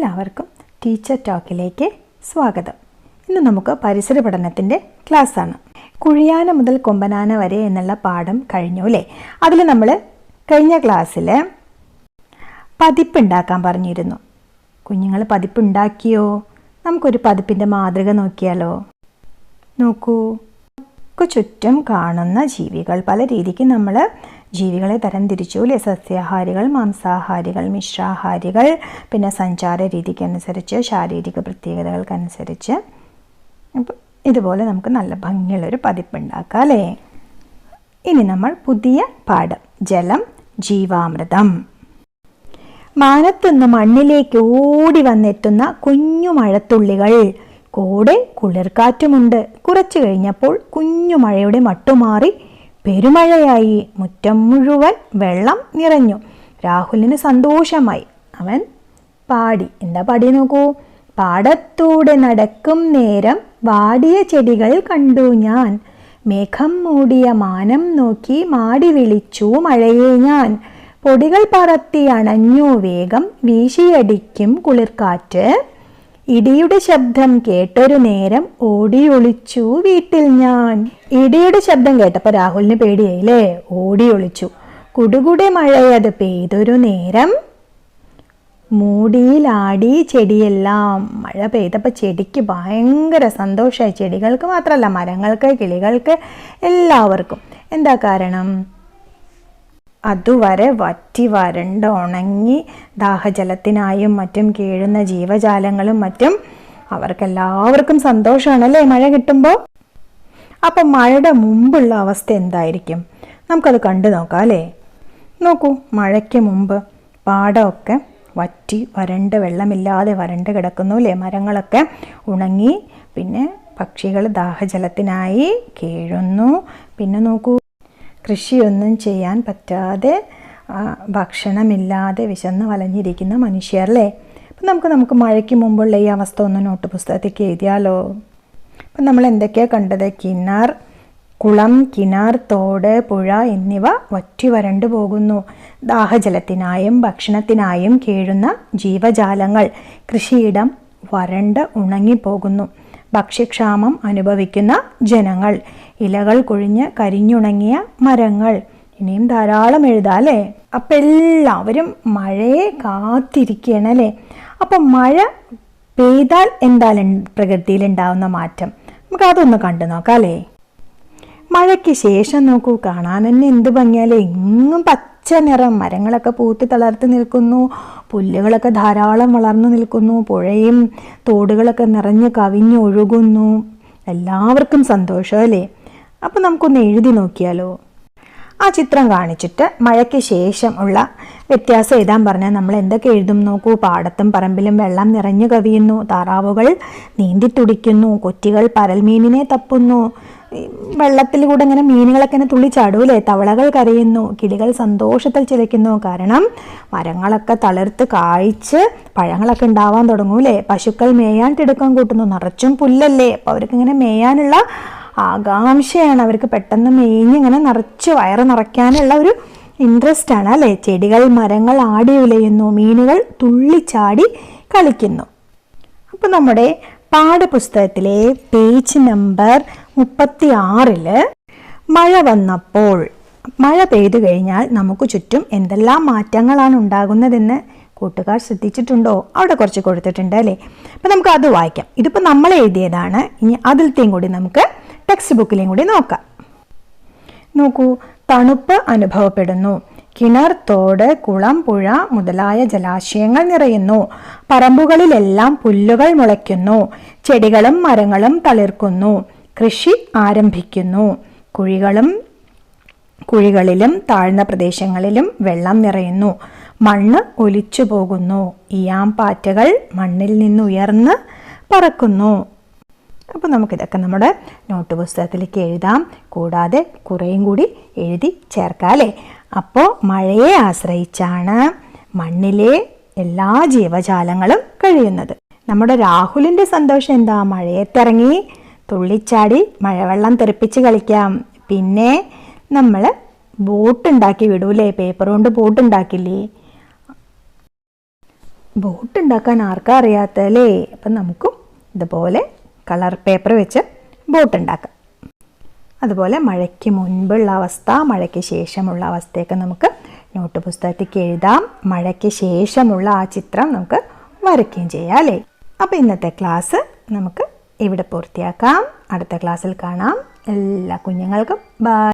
എല്ലാവർക്കും ടീച്ചർ ടോക്കിലേക്ക് സ്വാഗതം. ഇന്ന് നമുക്ക് പരിസര പഠനത്തിന്റെ ക്ലാസ്സാണ് കുഴിയാന മുതൽ കൊമ്പനാന വരെ എന്നുള്ള പാഠം കഴിഞ്ഞു അല്ലേ? അതിൽ നമ്മൾ കഴിഞ്ഞ ക്ലാസ്സിൽ പതിപ്പുണ്ടാക്കാൻ പറഞ്ഞിരുന്നു. കുഞ്ഞുങ്ങൾ പതിപ്പുണ്ടാക്കിയോ നമുക്കൊരു പതിപ്പിന്റെ മാതൃക നോക്കിയാലോ? നോക്കൂ. ചുറ്റും കാണുന്ന ജീവികൾ പല രീതിക്ക് നമ്മൾ ജീവികളെ തരംതിരിച്ചു. അല്ലേ സസ്യാഹാരികൾ മാംസാഹാരികൾ മിശ്രാഹാരികൾ. പിന്നെ സഞ്ചാര രീതിക്കനുസരിച്ച് ശാരീരിക പ്രത്യേകതകൾക്കനുസരിച്ച്. ഇതുപോലെ നമുക്ക് നല്ല ഭംഗിയുള്ളൊരു പതിപ്പുണ്ടാക്കാം അല്ലേ? ഇനി നമ്മൾ പുതിയ പാഠം. ജലം ജീവാമൃതം. മാനത്തുനിന്ന് മണ്ണിലേക്ക് ഓടി വന്നെത്തുന്ന കുഞ്ഞു മഴത്തുള്ളികൾ. കൂടെ കുളിർക്കാറ്റുമുണ്ട്. കുറച്ചു കഴിഞ്ഞപ്പോൾ കുഞ്ഞു മഴയുടെ മട്ടുമാറി പെരുമഴയായി മുറ്റം മുഴുവൻ വെള്ളം നിറഞ്ഞു. രാഹുലിന് സന്തോഷമായി. അവൻ പാടി. എന്താ പാടി നോക്കൂ? പാടത്തൂടെ നടക്കും നേരം വാടിയ ചെടികൾ കണ്ടു ഞാൻ. മേഘം മൂടിയ മാനം നോക്കി മാടി വിളിച്ചു മഴയെ ഞാൻ. പൊടികൾ പറത്തി അണഞ്ഞു വേഗം വീശിയടിക്കും കുളിർക്കാറ്റ്. ഇടിയുടെ ശബ്ദം കേട്ടൊരു നേരം ഓടിയൊളിച്ചു വീട്ടിൽ ഞാൻ. ഇടിയുടെ ശബ്ദം കേട്ടപ്പോൾ രാഹുലിന് പേടിയായില്ലേ? ഓടിയൊളിച്ചു. കുടുകുടെ മഴയത് പെയ്തൊരു നേരം മൂടിയിലാടി ചെടിയെല്ലാം. മഴ പെയ്തപ്പോൾ ചെടിക്ക് ഭയങ്കര സന്തോഷമായി ചെടികൾക്ക് മാത്രമല്ല മരങ്ങൾക്ക് കിളികൾക്ക് എല്ലാവർക്കും. എന്താ കാരണം? അതുവരെ വറ്റി വരണ്ട് ഉണങ്ങി ദാഹജലത്തിനായും മറ്റും കീഴുന്ന ജീവജാലങ്ങളും മറ്റും അവർക്കെല്ലാവർക്കും സന്തോഷമാണല്ലേ മഴ കിട്ടുമ്പോൾ അപ്പം മഴയുടെ മുമ്പുള്ള അവസ്ഥ എന്തായിരിക്കും? നമുക്കത് കണ്ടു നോക്കാം അല്ലേ? നോക്കൂ മഴയ്ക്ക് മുമ്പ് പാടമൊക്കെ വറ്റി വരണ്ട് വെള്ളമില്ലാതെ വരണ്ട് കിടക്കുന്നു അല്ലേ? മരങ്ങളൊക്കെ ഉണങ്ങി പിന്നെ പക്ഷികൾ ദാഹജലത്തിനായി കീഴുന്നു. പിന്നെ നോക്കൂ കൃഷിയൊന്നും ചെയ്യാൻ പറ്റാതെ ഭക്ഷണമില്ലാതെ വിശന്ന് വലഞ്ഞിരിക്കുന്ന മനുഷ്യരല്ലേ? അപ്പം നമുക്ക് നമുക്ക് മഴയ്ക്ക് മുമ്പുള്ള ഈ അവസ്ഥ ഒന്ന് നോട്ട് പുസ്തകത്തേക്ക് എഴുതിയാലോ? അപ്പം നമ്മൾ എന്തൊക്കെയാണ് കണ്ടത്? കിണർ കുളം കിണർ തോട് പുഴ എന്നിവ വറ്റി വരണ്ടു പോകുന്നു. ദാഹജലത്തിനായും ഭക്ഷണത്തിനായും കീഴുന്ന ജീവജാലങ്ങൾ കൃഷിയിടം വരണ്ട് ഉണങ്ങിപ്പോകുന്നു. ഭക്ഷ്യക്ഷാമം അനുഭവിക്കുന്ന ജനങ്ങൾ ഇലകൾ കൊഴിഞ്ഞ് കരിഞ്ഞുണങ്ങിയ മരങ്ങൾ. ഇനിയും ധാരാളം എഴുതാം അല്ലേ? അപ്പം എല്ലാവരും മഴയെ കാത്തിരിക്കുകയാണ് അല്ലേ? അപ്പം മഴ പെയ്താൽ എന്താണ് പ്രകൃതിയിൽ ഉണ്ടാവുന്ന മാറ്റം. നമുക്ക് അതൊന്ന് കണ്ടു നോക്കാം അല്ലേ? മഴയ്ക്ക് ശേഷം നോക്കൂ കാണാൻ തന്നെ എന്ത് ഭംഗിയാലേ എങ്ങും പച്ച നിറം. മരങ്ങളൊക്കെ പൂത്തി തളർത്ത് നിൽക്കുന്നു. പുല്ലുകളൊക്കെ ധാരാളം വളർന്നു നിൽക്കുന്നു. പുഴയും തോടുകളൊക്കെ നിറഞ്ഞ് കവിഞ്ഞ് ഒഴുകുന്നു എല്ലാവർക്കും സന്തോഷം അല്ലേ? അപ്പം നമുക്കൊന്ന് എഴുതി നോക്കിയാലോ? ആ ചിത്രം കാണിച്ചിട്ട് മഴയ്ക്ക് ശേഷം ഉള്ള വ്യത്യാസം എഴുതാൻ പറഞ്ഞാൽ നമ്മൾ എന്തൊക്കെ എഴുതും നോക്കൂ. പാടത്തും പറമ്പിലും വെള്ളം നിറഞ്ഞു കവിയുന്നു. താറാവുകൾ നീന്തിത്തുടിക്കുന്നു കൊറ്റികൾ പരൽമീനിനെ തപ്പുന്നു. വെള്ളത്തിൽ കൂടെ ഇങ്ങനെ മീനുകളൊക്കെ ഇങ്ങനെ തുള്ളിച്ചാടൂലേ തവളകൾ കരയുന്നു. കിളികൾ സന്തോഷത്തിൽ ചിലയ്ക്കുന്നു. കാരണം മരങ്ങളൊക്കെ തളിർത്ത് കായ്ച്ച് പഴങ്ങളൊക്കെ ഉണ്ടാവാൻ തുടങ്ങൂലേ? പശുക്കൾ മേയാൻ തിടുക്കം കൂട്ടുന്നു. നിറച്ചും പുല്ലല്ലേ? അപ്പോൾ അവർക്കിങ്ങനെ മേയാനുള്ള ആകാംക്ഷയാണ്. അവർക്ക് പെട്ടെന്ന് മേഞ്ഞ് ഇങ്ങനെ നിറച്ച് വയറ് നിറയ്ക്കാനുള്ള ഒരു ഇൻട്രസ്റ്റ് ആണ് അല്ലേ? ചെടികൾ മരങ്ങൾ ആടി ഉലയുന്നു മീനുകൾ തുള്ളിച്ചാടി കളിക്കുന്നു. അപ്പോൾ നമ്മുടെ പാഠപുസ്തകത്തിലെ പേജ് നമ്പർ മുപ്പത്തി ആറിൽ മഴ വന്നപ്പോൾ മഴ പെയ്തു കഴിഞ്ഞാൽ നമുക്ക് ചുറ്റും എന്തെല്ലാം മാറ്റങ്ങളാണ് ഉണ്ടാകുന്നതെന്ന് കൂട്ടുകാർ ശ്രദ്ധിച്ചിട്ടുണ്ടോ? അവിടെ കുറച്ച് കൊടുത്തിട്ടുണ്ട് അല്ലേ? അപ്പം നമുക്ക് അത് വായിക്കാം. ഇതിപ്പോൾ നമ്മൾ എഴുതിയതാണ്. ഇനി അതിലത്തെയും കൂടി നമുക്ക് ടെക്സ്റ്റ് ബുക്കിലെയും കൂടി നോക്കാം. നോക്കൂ തണുപ്പ് അനുഭവപ്പെടുന്നു. കിണർ തോട് കുളം പുഴ മുതലായ ജലാശയങ്ങൾ നിറയുന്നു. പറമ്പുകളിലെല്ലാം പുല്ലുകൾ മുളയ്ക്കുന്നു. ചെടികളും മരങ്ങളും തളിർക്കുന്നു. കൃഷി ആരംഭിക്കുന്നു. കുഴികളും കുഴികളിലും താഴ്ന്ന പ്രദേശങ്ങളിലും വെള്ളം നിറയുന്നു. മണ്ണ് ഒലിച്ചു പോകുന്നു ഇയാംപാറ്റകൾ മണ്ണിൽ നിന്നുയർന്ന് പറക്കുന്നു. അപ്പോൾ നമുക്കിതൊക്കെ നമ്മുടെ നോട്ട് പുസ്തകത്തിലേക്ക് എഴുതാം. കൂടാതെ കുറേയും കൂടി എഴുതി ചേർക്കാം അല്ലേ? അപ്പോൾ മഴയെ ആശ്രയിച്ചാണ് മണ്ണിലെ എല്ലാ ജീവജാലങ്ങളും കഴിയുന്നത്. നമ്മുടെ രാഹുലിന്റെ സന്തോഷം എന്താ? മഴയത്തിറങ്ങി തുള്ളിച്ചാടി മഴവെള്ളം തെറിപ്പിച്ച് കളിക്കാം. പിന്നെ നമ്മൾ ബോട്ട് ഉണ്ടാക്കി വിടൂലേ? പേപ്പർ കൊണ്ട് ബോട്ട് ഉണ്ടാക്കില്ലേ ബോട്ട് ഉണ്ടാക്കാൻ ആർക്കാ അറിയാത്തല്ലേ അപ്പം നമുക്കും ഇതുപോലെ കളർ പേപ്പർ വെച്ച് ബോട്ട് ഉണ്ടാക്കാം. അതുപോലെ മഴയ്ക്ക് മുൻപുള്ള അവസ്ഥ മഴയ്ക്ക് ശേഷമുള്ള അവസ്ഥയൊക്കെ നമുക്ക് നോട്ട് പുസ്തകത്തേക്ക് എഴുതാം. മഴയ്ക്ക് ശേഷമുള്ള ആ ചിത്രം നമുക്ക് വരയ്ക്കുകയും ചെയ്യാം അല്ലേ? അപ്പോൾ ഇന്നത്തെ ക്ലാസ് നമുക്ക് ഇവിടെ പൂർത്തിയാക്കാം. അടുത്ത ക്ലാസ്സിൽ കാണാം. എല്ലാ കുഞ്ഞുങ്ങൾക്കും ബൈ.